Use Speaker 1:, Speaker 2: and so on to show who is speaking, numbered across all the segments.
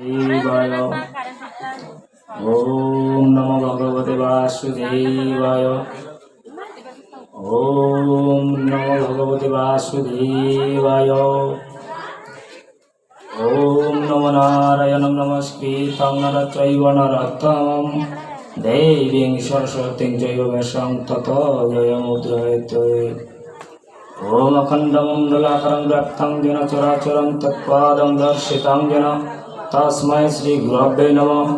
Speaker 1: ॐ नमो भगवते वासुदेवाय ॐ नमो भगवते वासुदेवाय ॐ नमो नारायणं नमस्कृतं नरत्रैव नरत्वं देवीं सरस्वतीं चैव वेषां ततो जयमुद्रयते ॐ अखण्डमण्डलाकरं व्याप्तं येन चराचरं तत्पादं दर्शितं येन तस्मै श्रीगुरभ्यै नमः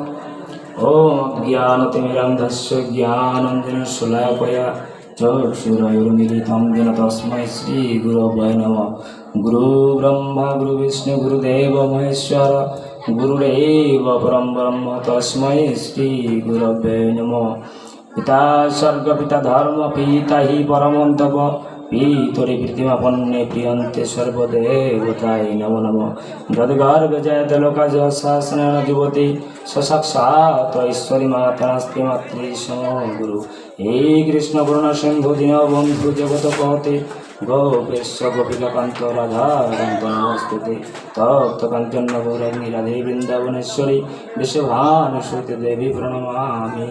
Speaker 1: ॐ अज्ञानतिमिरन्धस्य ज्ञानञ्जनशुलापया चक्षुरयुर्मिलितं येन तस्मै श्रीगुरभ्यै नमः गुरुब्रह्मा गुरुविष्णु गुरुदेव महेश्वर गुरुरेव परं ब्रह्म तस्मै श्रीगुरभ्यै नमः पिता सर्गपिता धर्मपीता हि परमन्तप পীতরে প্রতিমাপন্নে প্রিয়ন্তে সর্বদেবতায় নম নম যদ্গর্গজয়তলোকাজশাসনেন যুবতী সসাক্ষাৎ ঐশ্বরী মাতানাস্তি মাতৃ গুরু হে কৃষ্ণ পূর্ণ সিন্ধু দিন বন্ধু জগত পহতে গোপেশ গোপিকাকান্ত রাধাকান্ত নমস্তুতে তপ্ত কাঞ্চন গৌরী রাধে বৃন্দাবনেশ্বরী বিশ্বভানুসুতে দেবী প্রণমামি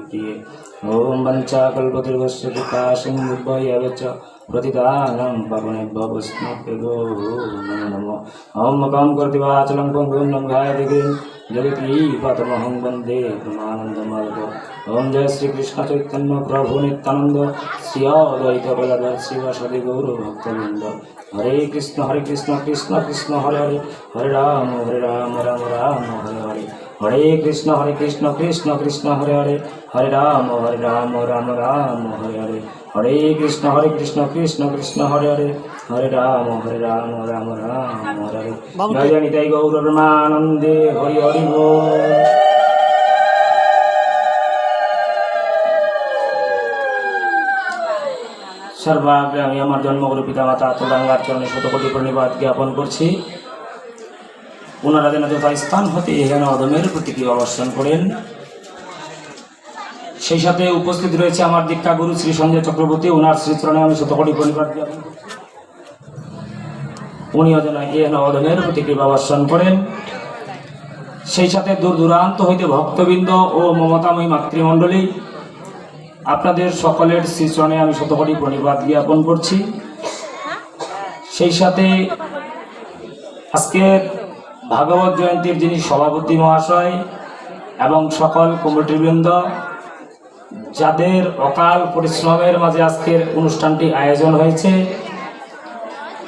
Speaker 1: विद्ये ॐ वञ्चाकल्पतिर्वस्य पिताशं निर्भय च प्रतिदानं पवनेभ्यो वैष्णवभ्यो नमो नमो ॐ मकां कर्तिवाचलं पङ्गुं लङ्घायति गिरिं जगतीपतमहं वन्दे प्रमानन्दमाधव ॐ जय श्रीकृष्णचैतन्य प्रभु नित्यानन्द श्रियद्वैतबलद शिवसदि गौरभक्तवृन्द हरे कृष्ण हरे कृष्ण कृष्ण कृष्ण हरे हरे हरे राम हरे राम राम राम हरे হরে কৃষ্ণ হরে কৃষ্ণ কৃষ্ণ কৃষ্ণ হরে হরে হরে রাম হরে রাম রাম রাম হরে হরে হরে কৃষ্ণ হরে কৃষ্ণ কৃষ্ণ কৃষ্ণ হরে হরে হরে রাম হরে রাম রাম রাম হরে হরে জয় নিতাই গৌরমানন্দে হরি হরি
Speaker 2: সর্বাগ্রে আমি আমার জন্মগুরু পিতামাতা আত্মদাঙ্গার চরণে শতকোটি প্রণিবাদ জ্ঞাপন করছি ওনারা যেন যথাস্থান হতে এখানে অদমের প্রতীকী অবস্থান করেন সেই সাথে উপস্থিত রয়েছে আমার গুরু শ্রী সঞ্জয় চক্রবর্তী ওনার শ্রীচরণে আমি শতকটি পরিবার উনি যেন এহেন অদমের প্রতীকী অবস্থান করেন সেই সাথে দূর দূরান্ত হইতে ভক্তবৃন্দ ও মমতাময়ী মাতৃমণ্ডলী আপনাদের সকলের শ্রীচরণে আমি শতকটি প্রণিপাত জ্ঞাপন করছি সেই সাথে আজকের ভাগবত জয়ন্তীর যিনি সভাপতি মহাশয় এবং সকল কমিটিবৃন্দ যাদের অকাল পরিশ্রমের মাঝে আজকের অনুষ্ঠানটি আয়োজন হয়েছে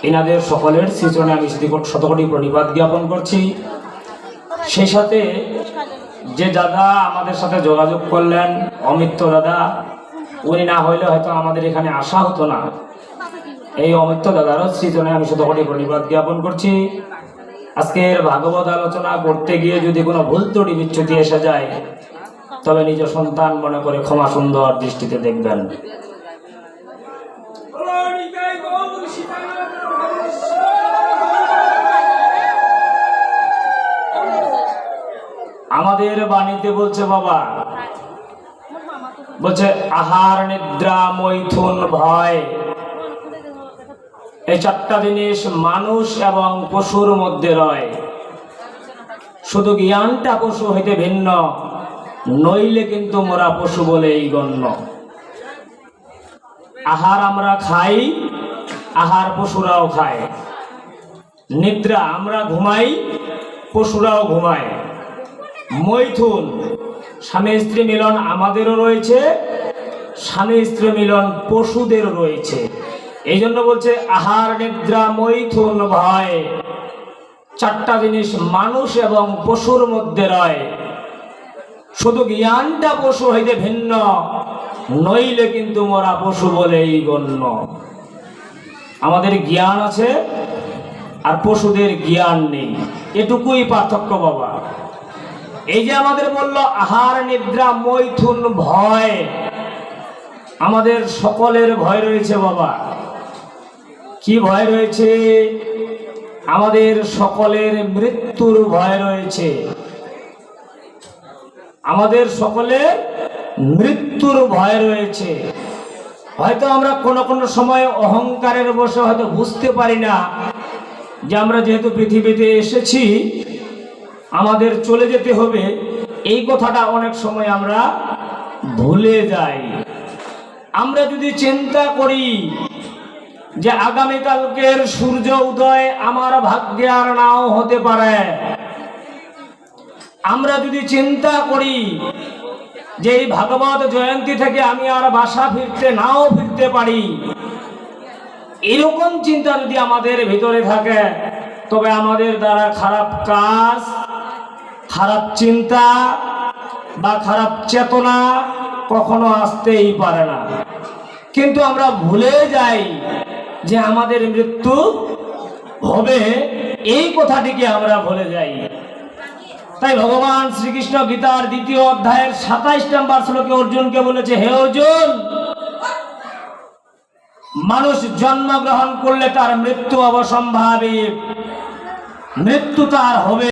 Speaker 2: এনাদের সকলের সৃজনে আমি শতকটি প্রণিপাত জ্ঞাপন করছি সেই সাথে যে দাদা আমাদের সাথে যোগাযোগ করলেন অমিত্র দাদা উনি না হইলে হয়তো আমাদের এখানে আসা হতো না এই অমিত্র দাদারও সৃজনে আমি শতকটি প্রণিপাত জ্ঞাপন করছি আজকের ভাগবত আলোচনা করতে গিয়ে যদি কোনো ভুল ত্রুটি বিচ্ছুতি এসে যায় তবে নিজ সন্তান মনে করে ক্ষমা সুন্দর দৃষ্টিতে দেখবেন আমাদের বাণীতে বলছে বাবা বলছে আহার নিদ্রা মৈথুন ভয় এই চারটা জিনিস মানুষ এবং পশুর মধ্যে রয় শুধু জ্ঞানটা পশু হইতে ভিন্ন নইলে কিন্তু মোরা পশু বলে এই গণ্য আহার আমরা খাই আহার পশুরাও খায় নিদ্রা আমরা ঘুমাই পশুরাও ঘুমায় মৈথুন স্বামী স্ত্রী মিলন আমাদেরও রয়েছে স্বামী স্ত্রী মিলন পশুদের রয়েছে এই জন্য বলছে আহার নিদ্রা মৈথুন ভয় চারটা জিনিস মানুষ এবং পশুর মধ্যে রয় শুধু জ্ঞানটা পশু হইতে ভিন্ন নইলে কিন্তু মোরা পশু বলে এই গণ্য আমাদের জ্ঞান আছে আর পশুদের জ্ঞান নেই এটুকুই পার্থক্য বাবা এই যে আমাদের বলল আহার নিদ্রা মৈথুন ভয় আমাদের সকলের ভয় রয়েছে বাবা কি ভয় রয়েছে আমাদের সকলের মৃত্যুর ভয় রয়েছে আমাদের সকলের মৃত্যুর ভয় রয়েছে হয়তো আমরা কোনো কোনো সময় অহংকারের বসে হয়তো বুঝতে পারি না যে আমরা যেহেতু পৃথিবীতে এসেছি আমাদের চলে যেতে হবে এই কথাটা অনেক সময় আমরা ভুলে যাই আমরা যদি চিন্তা করি যে আগামীকালকের সূর্য উদয় আমার ভাগ্যে আর নাও হতে পারে আমরা যদি চিন্তা করি যে এই ভাগবত জয়ন্তী থেকে আমি আর বাসা ফিরতে নাও ফিরতে পারি এরকম চিন্তা যদি আমাদের ভিতরে থাকে তবে আমাদের দ্বারা খারাপ কাজ খারাপ চিন্তা বা খারাপ চেতনা কখনো আসতেই পারে না কিন্তু আমরা ভুলে যাই যে আমাদের মৃত্যু হবে এই কথাটিকে আমরা ভুলে যাই তাই ভগবান শ্রীকৃষ্ণ গীতার দ্বিতীয় অধ্যায়ের সাতাইশ নাম্বার শ্লোকে অর্জুনকে বলেছে হে অর্জুন মানুষ জন্মগ্রহণ করলে তার মৃত্যু অবসম্ভাবী মৃত্যু তার হবে